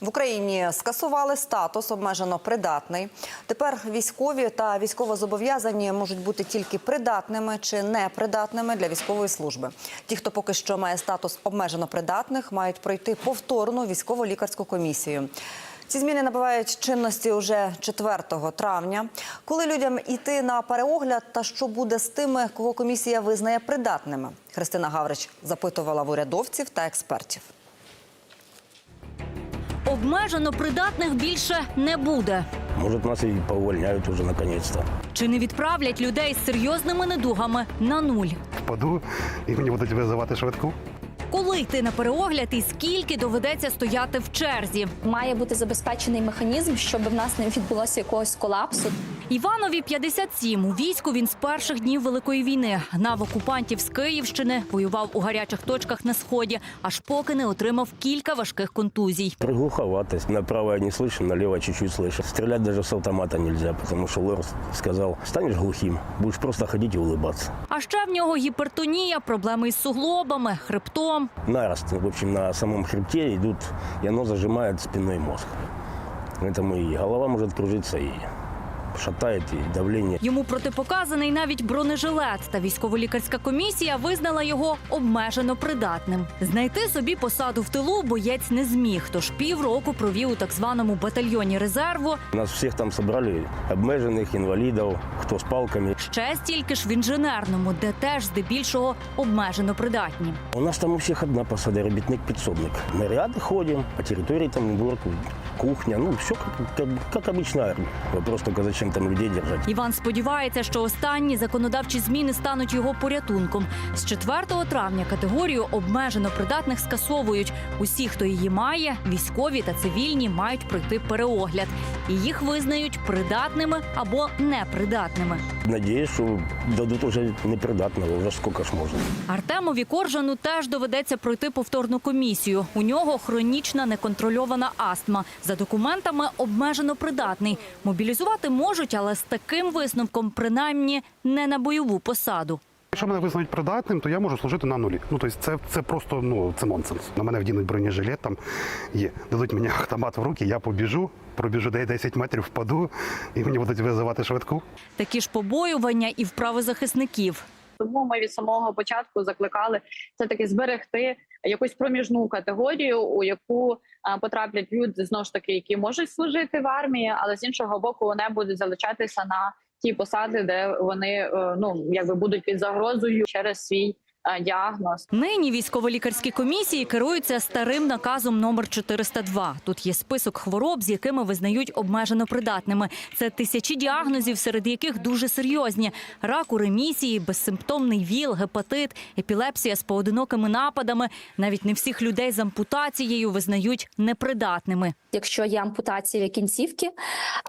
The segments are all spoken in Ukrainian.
В Україні скасували статус обмежено придатний. Тепер військові та військовозобов'язані можуть бути тільки придатними чи непридатними для військової служби. Ті, хто поки що має статус обмежено придатних, мають пройти повторну військово-лікарську комісію. Ці зміни набувають чинності уже 4 травня. Коли людям йти на переогляд та що буде з тими, кого комісія визнає придатними? Христина Гаврич запитувала в урядовців та експертів. Обмежено придатних більше не буде. Може, нас і повольняють уже наконець-то. Чи не відправлять людей з серйозними недугами на нуль? впаду і мені будуть визивати швидку. Коли йти на переогляд і скільки доведеться стояти в черзі? має бути забезпечений механізм, щоб в нас не відбулося якогось колапсу. Іванові 57. У війську він з перших днів Великої війни гнав окупантів з Київщини, воював у гарячих точках на сході, аж поки не отримав кілька важких контузій. Приглуховато. Направо я не слышу, налево чуть-чуть слышу. Стрелять даже с автомата нельзя, потому что Лор сказал, станешь глухим, будешь просто ходить и улыбаться. А ще в нього гіпертонія, проблеми із суглобами, хребтом. Нарост, в общем, на самом хребте идут, и оно зажимает спинной мозг. Поэтому и голова может кружиться, и шатает, и давление. Йому протипоказаний навіть бронежилет. Та військово-лікарська комісія визнала його обмежено придатним. Знайти собі посаду в тилу боєць не зміг. Тож півроку провів у так званому батальйоні резерву. Нас всех там собрали, обмеженных, инвалидов, кто с палками. Ще стільки ж в інженерному, де теж здебільшого обмежено придатні. У нас там у всех одна посада, робітник підсобник. Наряды ходим, по территории там уборку, кухня, ну все как, как, как обычная армия. Вопрос только зачем там людей держать. Іван сподівається, що останні законодавчі зміни стануть його порятунком. З 4 травня категорію обмежено придатних скасовують. Усі, хто її має, військові та цивільні, мають пройти переогляд. І їх визнають придатними або непридатними. Надеюсь, что дадут уже непридатного, уже сколько ж можно. Артемові Коржану теж доведеться пройти повторну комісію. У нього хронічна неконтрольована астма. За документами обмежено придатний. Мобілізувати можуть, але з таким висновком, принаймні, не на бойову посаду. Якщо мене визнають придатним, то я можу служити на нулі. Ну тобто це, це просто ну це нонсенс. На мене вдінуть бронежилет, там є. Дадуть мені автомат в руки, я побіжу, пробіжу де 10 метрів, впаду, і мені будуть визивати швидку. Такі ж побоювання і в правозахисників. Тому ми від самого початку закликали це таки зберегти якусь проміжну категорію, у яку а, потраплять люди знову ж таки, які можуть служити в армії, але з іншого боку, вони будуть залишатися на ті посади, де вони е, ну якби будуть під загрозою через свій діагноз. Нині військово-лікарські комісії керуються старим наказом номер 402. Тут є список хвороб, з якими визнають обмежено придатними. Це тисячі діагнозів, серед яких дуже серйозні: рак у ремісії, безсимптомний ВІЛ, гепатит, епілепсія з поодинокими нападами. Навіть не всіх людей з ампутацією визнають непридатними. Якщо є ампутація кінцівки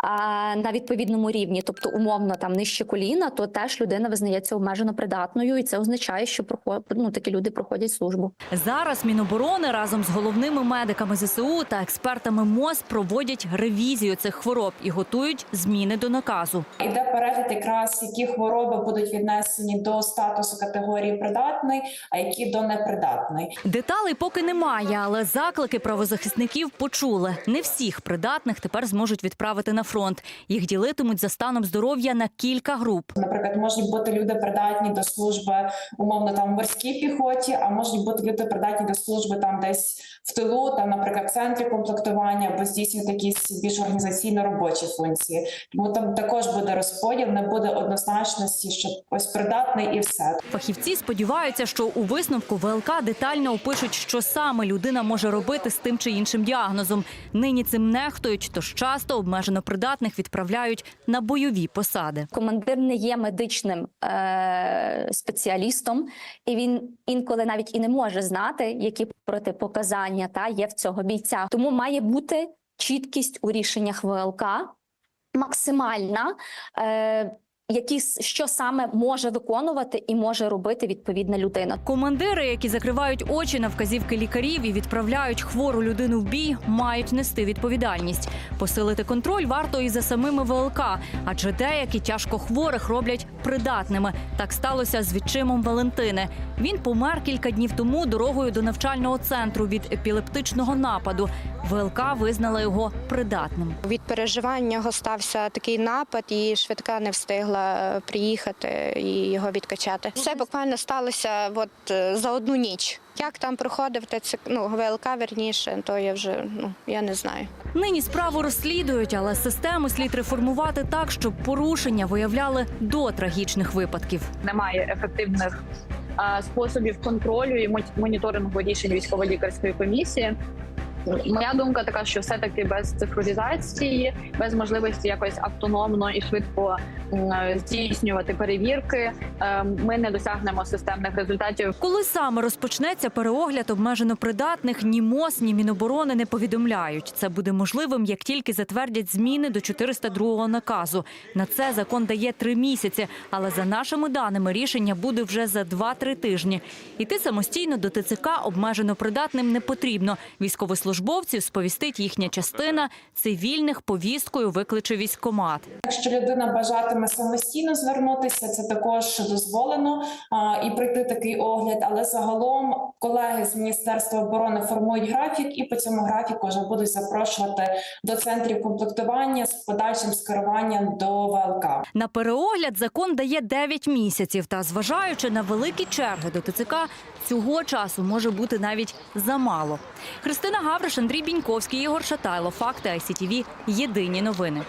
а, на відповідному рівні, тобто умовно там нижче коліна, то теж людина визнається обмежено придатною, і це означає, що проход, ну, такі люди проходять службу. Зараз Міноборони разом з головними медиками ЗСУ та експертами МОЗ проводять ревізію цих хвороб і готують зміни до наказу. Іде перегляд, якраз які хвороби будуть віднесені до статусу категорії придатний, а які до непридатний. Деталей поки немає, але заклики правозахисників почули. Не всіх придатних тепер зможуть відправити на фронт. Їх ділитимуть за станом здоров'я на кілька груп. Наприклад, можуть бути люди придатні до служби умовно там морській піхоті, а можуть бути люди придатні до служби там десь в тилу, там, наприклад, в центрі комплектування або здійснювати якісь більш організаційно робочі функції. Тому там також буде розподіл, не буде однозначності, що ось придатний і все. Фахівці сподіваються, що у висновку ВЛК детально опишуть, що саме людина може робити з тим чи іншим діагнозом. Нині цим нехтують, тож часто обмежено придатних відправляють на бойові посади. Командир не є медичним е- спеціалістом, і він інколи навіть і не може знати, які протипоказання та є в цього бійця. Тому має бути чіткість у рішеннях ВЛК, максимальна. Е- які що саме може виконувати і може робити відповідна людина. Командири, які закривають очі на вказівки лікарів і відправляють хвору людину в бій, мають нести відповідальність. Посилити контроль варто і за самими ВЛК, адже деякі тяжко хворих роблять придатними. Так сталося з відчимом Валентини. Він помер кілька днів тому дорогою до навчального центру від епілептичного нападу. ВЛК визнала його придатним. Від переживань в нього стався такий напад, і швидка не встигла приїхати і його відкачати. Все буквально сталося от е, за одну ніч. Як там проходив ТЦК, ну, ВЛК верніше, то я вже ну я не знаю. Нині справу розслідують, але систему слід реформувати так, щоб порушення виявляли до трагічних випадків. Немає ефективних а, способів контролю і моніторингу рішень військово-лікарської комісії. Моя думка така, що все-таки без цифровізації, без можливості якось автономно і швидко здійснювати перевірки, е, ми не досягнемо системних результатів. Коли саме розпочнеться переогляд обмежено придатних, ні МОЗ, ні Міноборони не повідомляють. Це буде можливим, як тільки затвердять зміни до 402 наказу. На це закон дає три місяці, але за нашими даними рішення буде вже за 2-3 тижні. Іти самостійно до ТЦК обмежено придатним не потрібно. Військовослужбовців сповістить їхня частина, цивільних повісткою викличе військкомат. Якщо людина бажатиме самостійно звернутися, це також дозволено а, і пройти такий огляд. Але загалом колеги з міністерства оборони формують графік, і по цьому графіку вже будуть запрошувати до центрів комплектування з подальшим скеруванням до ВЛК. На переогляд закон дає 9 місяців. Та зважаючи на великі черги до ТЦК, цього часу може бути навіть замало. Христина Гавриш, Андрій Біньковський, Ігор Шатайло. Факти ICTV. Єдині новини.